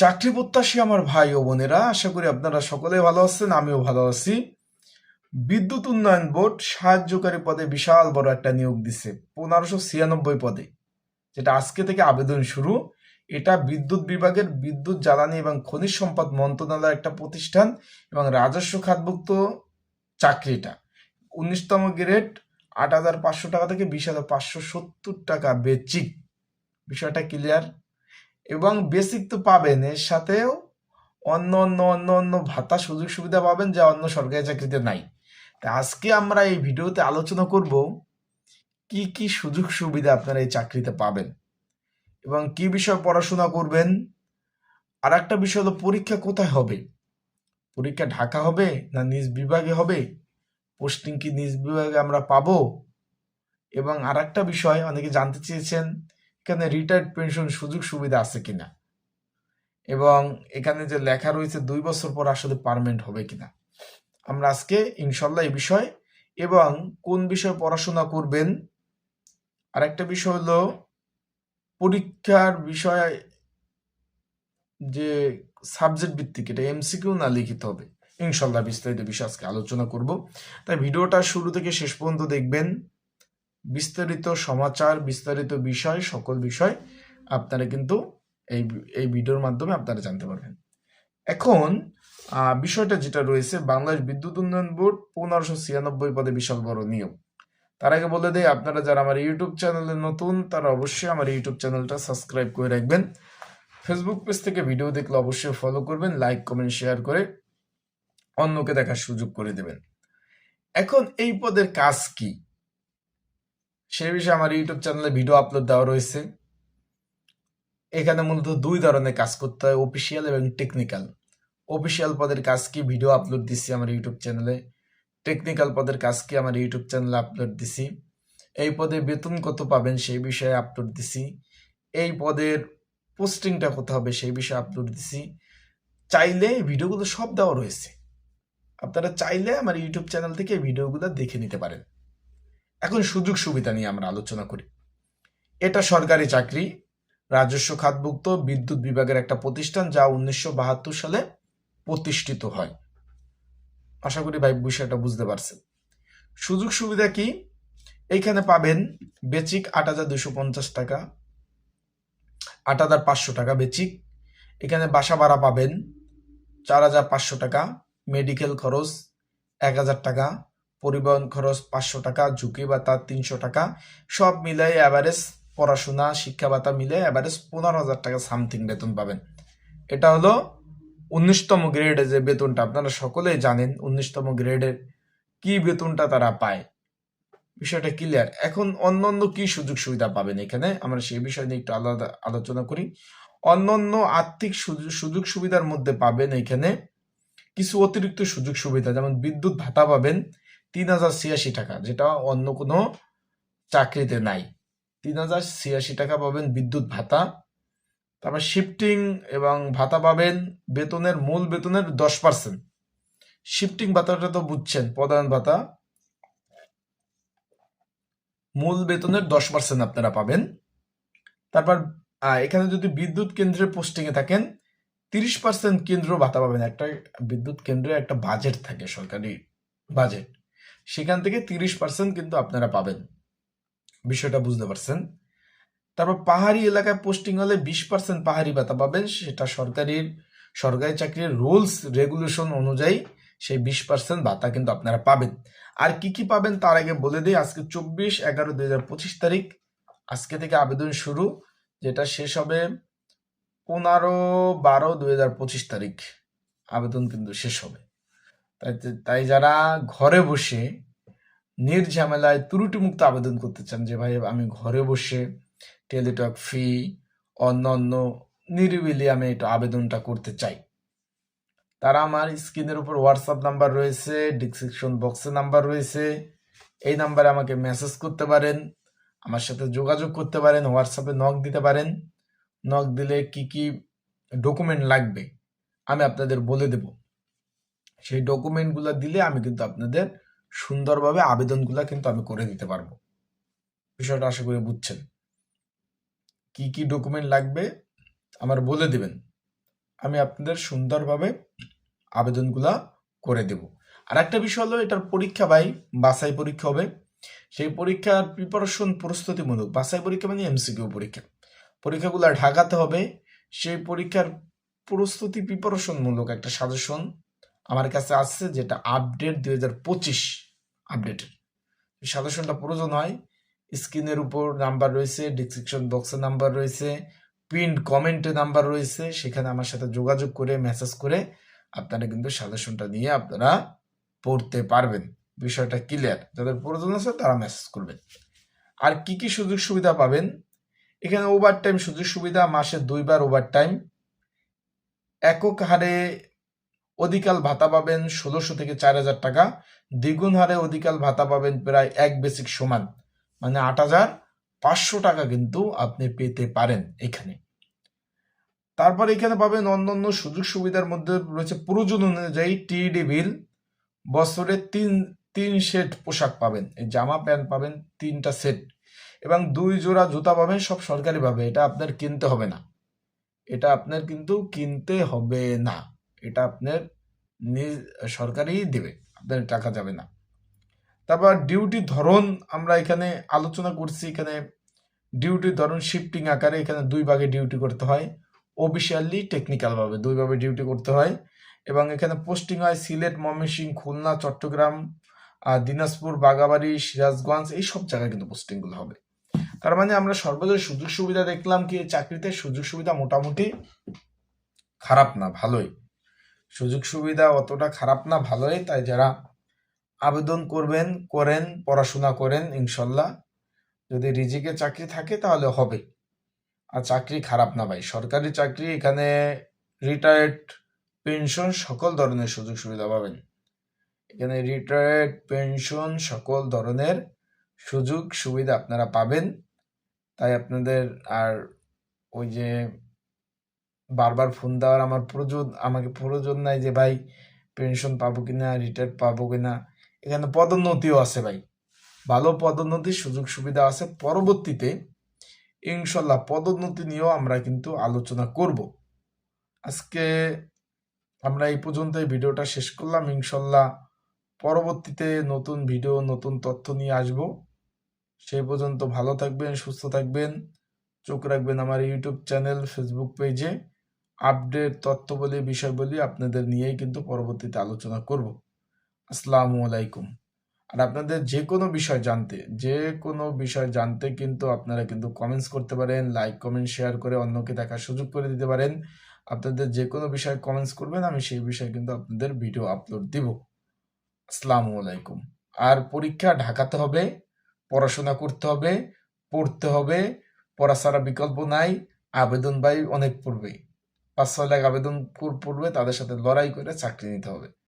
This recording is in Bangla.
চাকরি প্রত্যাশী আমার ভাই ও বোনেরা, আশা করি আপনারা সকলে ভালো আছেন, আমিও ভালো আছি। বিদ্যুৎ উন্নয়ন বোর্ড সাহায্যকারী পদে বিশাল বড় একটা নিয়োগ দিছে, পনেরোশো ছিয়ানব্বই পদে, যেটা আজকে থেকে আবেদন শুরু। এটা বিদ্যুৎ বিভাগের বিদ্যুৎ জ্বালানি এবং খনিজ সম্পদ মন্ত্রণালয়ের একটা প্রতিষ্ঠান এবং রাজস্ব খাতভুক্ত চাকরিটা উনিশতম গ্রেড, আট হাজার পাঁচশো টাকা থেকে বিশ হাজার পাঁচশো সত্তর টাকা বেচিক। বিষয়টা ক্লিয়ার এবং বেসিক তো পাবেন। এর সাথেও অন্য অন্য অন্য অন্য ভাতা সুযোগ সুবিধা পাবেন যা অন্য সরকারি চাকরিতে নাই। তা আজকে আমরা এই ভিডিওতে আলোচনা করব কি কি সুযোগ সুবিধা আপনারা এই চাকরিতে পাবেন এবং কি বিষয় পড়াশোনা করবেন। আর একটা বিষয় হলো পরীক্ষা কোথায় হবে? পরীক্ষা ঢাকা হবে না নিজ বিভাগে হবে? পোস্টিং কি নিজ বিভাগে আমরা পাবো? এবং আর একটা বিষয়, অনেকে জানতে চেয়েছেন এখানে রিটায়ার্ড পেনশন সুযোগ সুবিধা আছে কিনা? এবং এখানে যে লেখা রয়েছে, দুই বছর পর আসলে পারমানেন্ট হবে কিনা? আমরা আজকে ইনশাল্লাহ এই বিষয় এবং কোন বিষয়ে পড়াশোনা করবেন? আর একটা বিষয় হলো, পরীক্ষার বিষয় যে সাবজেক্ট ভিত্তিক, এটা এমসিকিউ না লিখিত হবে? ইনশাল্লাহ বিস্তারিত বিষয় আজকে আলোচনা করব। তাই ভিডিওটা শুরু থেকে শেষ পর্যন্ত দেখবেন। বিস্তারিত সমাচার, বিস্তারিত বিষয়, সকল বিষয় আপনারা কিন্তু এই এই ভিডিওর মাধ্যমে আপনারা জানতে পারবেন। এখন বিষয়টা যেটা রয়েছে, বাংলাদেশ বিদ্যুৎ উন্নয়ন বোর্ড পনেরোশো ছিয়ানব্বই পদে বিশাল বড় নিয়োগ। তার আগে বলে দেয় আপনারা যারা আমার ইউটিউব চ্যানেলে নতুন, তারা অবশ্যই আমার ইউটিউব চ্যানেলটা সাবস্ক্রাইব করে রাখবেন। ফেসবুক পেজ থেকে ভিডিও দেখলে অবশ্যই ফলো করবেন লাইক কমেন্ট শেয়ার করে অন্যকে দেখার সুযোগ করে দেবেন। এখন এই পদের কাজ কি? সে বিষয়ে আমার ইউটিউব চ্যানেলে ভিডিও আপলোড দেওয়া রয়েছে। এখানে মূলত দুই ধরনের কাজ করতে হয় অফিসিয়াল এবং টেকনিক্যাল অফিসিয়াল পদের কাজ কি, ভিডিও আপলোড দিছি আমার ইউটিউব চ্যানেলে। টেকনিক্যাল পদের কাজ কি, আমার ইউটিউব চ্যানেলে আপলোড দিছি। এই পদে বেতন কত পাবেন, সেই বিষয়ে আপলোড দিছি। এই পদের পোস্টিংটা কত হবে, সেই বিষয়ে আপলোড দিছি। চাইলে ভিডিওগুলো সব দেওয়া রয়েছে। আপনারা চাইলে আমার ইউটিউব চ্যানেল থেকে ভিডিওগুলো দেখে নিতে পারেন। এখন সুযোগ সুবিধা নিয়ে আমরা আলোচনা করি। এটা সরকারি চাকরি, রাজস্ব খাতভুক্ত বিদ্যুৎ বিভাগের একটা প্রতিষ্ঠান যা উনিশশো বাহাত্তর সালে প্রতিষ্ঠিত হয়। আশা করি ভাই বিষয়টা বুঝতে পারছেন। সুযোগ সুবিধা কি? এইখানে পাবেন বেচিক আট হাজার দুশো পঞ্চাশ টাকা, আট হাজার পাঁচশো টাকা বেচিক। এখানে বাসা ভাড়া পাবেন চার হাজার পাঁচশো টাকা, মেডিকেল খরচ এক হাজার টাকা পরিবহন খরচ পাঁচশো টাকা, ঝুঁকি ভাতা তিনশো টাকা, সব মিলাই অ্যাভারেজ পড়াশোনা, শিক্ষা ভাতা মিলে অ্যাভারেজ পনেরো হাজার টাকা সামথিং বেতন পাবেন। এটা হলো উনিশতম গ্রেডে যে বেতনটা, আপনারা সকলেই জানেন উনিশতম গ্রেডের কি বেতনটা তারা পায়। বিষয়টা ক্লিয়ার এখন অন্য অন্য কি সুযোগ সুবিধা পাবেন এখানে? আমরা সেই বিষয় নিয়ে একটু আলাদা আলোচনা করি। অন্যান্য আর্থিক সুযোগ সুযোগ সুবিধার মধ্যে পাবেন এখানে কিছু অতিরিক্ত সুযোগ সুবিধা, যেমন বিদ্যুৎ ভাতা পাবেন তিন হাজার ছিয়াশি টাকা, যেটা অন্য কোনো চাকরিতে নাই। তিন হাজার ছিয়াশি টাকা পাবেন বিদ্যুৎ ভাতা। তারপর শিফটিং এবং ভাতা পাবেন বেতনের, মূল বেতনের দশ পার্সেন্ট। শিফটিং ভাতাটা তো বুঝছেন, প্রধান ভাতা। মূল বেতনের দশ পার্সেন্ট আপনারা পাবেন। তারপর এখানে যদি বিদ্যুৎ কেন্দ্রে পোস্টিং এ থাকেন, তিরিশ পার্সেন্ট কেন্দ্র ভাতা পাবেন। একটা বিদ্যুৎ কেন্দ্রে একটা বাজেট থাকে, সরকারি বাজেট সেখান থেকে তিরিশ পার্সেন্ট কিন্তু আপনারা পাবেন। বিষয়টা বুঝতে পারছেন? তারপর পাহাড়ি এলাকায় পোস্টিং হলে বিশ পার্সেন্ট পাহাড়ি ভাতা পাবেন, সেটা সরকারির, সরকারি চাকরির রুলস রেগুলেশন অনুযায়ী সেই বিশ পার্সেন্ট ভাতা কিন্তু আপনারা পাবেন। আর কি কি পাবেন তার আগে বলে দিই, আজকে চব্বিশ এগারো দুই হাজার পঁচিশ তারিখ, আজকে থেকে আবেদন শুরু, যেটা শেষ হবে পনেরো বারো দুই হাজার পঁচিশ তারিখ। আবেদন কিন্তু শেষ হবে। তাই যারা ঘরে বসে নির্ঝামেলায় ত্রুটিমুক্ত আবেদন করতে চান যে, ভাই, আমি ঘরে বসে টেলিটক ফি অন্য অন্য নিরিবিলি আমি এটা আবেদনটা করতে চাই। তারা আমার স্ক্রিনের উপর হোয়াটসঅ্যাপ নাম্বার রয়েছে ডিসক্রিপশন বক্সে নাম্বার রয়েছে। এই নাম্বারে আমাকে মেসেজ করতে পারেন, আমার সাথে যোগাযোগ করতে পারেন হোয়াটসঅ্যাপে নক দিতে পারেন। নক দিলে কি কি ডকুমেন্ট লাগবে, আমি আপনাদের বলে দেব। সেই ডকুমেন্টগুলো দিলে আমি কিন্তু আপনাদের সুন্দরভাবে আবেদনগুলো কিন্তু আমি করে দিতে পারব। বিষয়টা আশা করি বুঝছেন। কি কি ডকুমেন্ট লাগবে আমার বলে দেবেন। আমি আপনাদের সুন্দরভাবে আবেদনগুলা করে দেব। আর একটা বিষয় হলো এটার পরীক্ষা ভাই, বাছাই পরীক্ষা হবে। সেই পরীক্ষার প্রিপারেশন প্রস্তুতিমূলক, বাছাই পরীক্ষা মানে এমসিকিউ পরীক্ষা। পরীক্ষাগুলো ঢাকাতে হবে। সেই পরীক্ষার প্রস্তুতি প্রিপারেশনমূলক একটা সাজেশন আমার কাছে আছে যেটা আপডেট দুই হাজার পঁচিশ আপডেটের সাজেশনটা প্রয়োজন হয়, স্ক্রিনের উপর নাম্বার রয়েছে ডিসক্রিপশন বক্সে নাম্বার রয়েছে পিন কমেন্টে নাম্বার রয়েছে, সেখানে আমার সাথে যোগাযোগ করে মেসেজ করে আপনারা কিন্তু সাজেশনটা নিয়ে আপনারা পড়তে পারবেন। বিষয়টা ক্লিয়ার যাদের প্রয়োজন আছে তারা মেসেজ করবেন। আর কি কি সুযোগ সুবিধা পাবেন? এখানে ওভার টাইম সুযোগ সুবিধা, মাসে দুইবার ওভার টাইম একক হারে অধিকাল ভাতা পাবেন ষোলোশো থেকে চার হাজার টাকা। দ্বিগুণ হারে অধিকাল ভাতা পাবেন প্রায় এক বেসিক সমান। মানে আট হাজার পাঁচশো টাকা কিন্তু আপনি পেতে পারেন এখানে। তারপর এখানে পাবেন অন্যান্য সুযোগ সুবিধার মধ্যে রয়েছে প্রয়োজন অনুযায়ী টিডি বিল বছরে তিন তিন সেট পোশাক পাবেন। জামা, প্যান্ট পাবেন, তিনটা সেট এবং দুই জোড়া জুতা পাবেন, সব সরকারিভাবে। এটা আপনার কিনতে হবে না। এটা আপনার কিন্তু কিনতে হবে না। এটা আপনার নিজ সরকারই দেবে, আপনার টাকা যাবে না। তারপর ডিউটির ধরন আমরা এখানে আলোচনা করছি এখানে। ডিউটির ধরন শিফটিং আকারে এখানে দুই ভাগে ডিউটি করতে হয়। অফিসিয়ালি টেকনিক্যালভাবে দুইভাবে ডিউটি করতে হয় এবং এখানে পোস্টিং হয় সিলেট, ময়মনসিংহ, খুলনা, চট্টগ্রাম দিনাজপুর বাগাবাড়ি সিরাজগঞ্জ, এই সব জায়গায় কিন্তু পোস্টিংগুলো হবে। তার মানে আমরা সর্বদয় সুযোগ সুবিধা দেখলাম কি, চাকরিতে সুযোগ সুবিধা মোটামুটি খারাপ না, ভালোই। সুযোগ সুবিধা অতটা খারাপ না, ভালোই। তাই যারা আবেদন করবেন, করেন, পড়াশোনা করেন, ইনশাল্লাহ। যদি রিজিকে চাকরি থাকে, তাহলে হবে। আর চাকরি খারাপ না ভাই। সরকারি চাকরি, এখানে রিটায়ার্ড পেনশন সকল ধরনের সুযোগ সুবিধা পাবেন। এখানে রিটায়ার্ড পেনশন সকল ধরনের সুযোগ সুবিধা আপনারা পাবেন। তাই আপনাদের আর ওই যে বারবার ফোন দেওয়ার আমার প্রয়োজন, আমাকে প্রয়োজন নাই যে, ভাই পেনশন পাবো কি না রিটায়ার পাবো কি না এখানে পদোন্নতিও আছে, ভাই। ভালো পদোন্নতির সুযোগ সুবিধা আছে। পরবর্তীতে ইনশাল্লাহ পদোন্নতি নিয়েও আমরা কিন্তু আলোচনা করব। আজকে আমরা এই পর্যন্ত এই ভিডিওটা শেষ করলাম। ইনশাল্লাহ পরবর্তীতে নতুন ভিডিও, নতুন তথ্য নিয়ে আসব। সেই পর্যন্ত ভালো থাকবেন, সুস্থ থাকবেন। চোখ রাখবেন আমার ইউটিউব চ্যানেল ফেসবুক পেজে আপডেট তথ্য বলি বিষয় বলি আপনাদের নিয়েই কিন্তু পরবর্তীতে আলোচনা করব। আসসালামু আলাইকুম। আর আপনাদের যে কোনো বিষয় জানতে, যে কোনো বিষয় জানতে কিন্তু আপনারা কিন্তু কমেন্টস করতে পারেন লাইক কমেন্ট শেয়ার করে অন্যকে দেখার সুযোগ করে দিতে পারেন। আপনাদের যে কোনো বিষয়ে কমেন্টস করবেন, আমি সেই বিষয়ে কিন্তু আপনাদের ভিডিও আপলোড দিব। আসসালামু আলাইকুম। আর পরীক্ষা ঢাকাতে হবে, পড়াশোনা করতে হবে, পড়তে হবে পড়া বিকল্প নাই, আবেদন ভাই অনেক পড়বে পাঁচ ছয় লাখ আবেদন পড়বে তাদের সাথে লড়াই করে চাকরি নিতে হবে।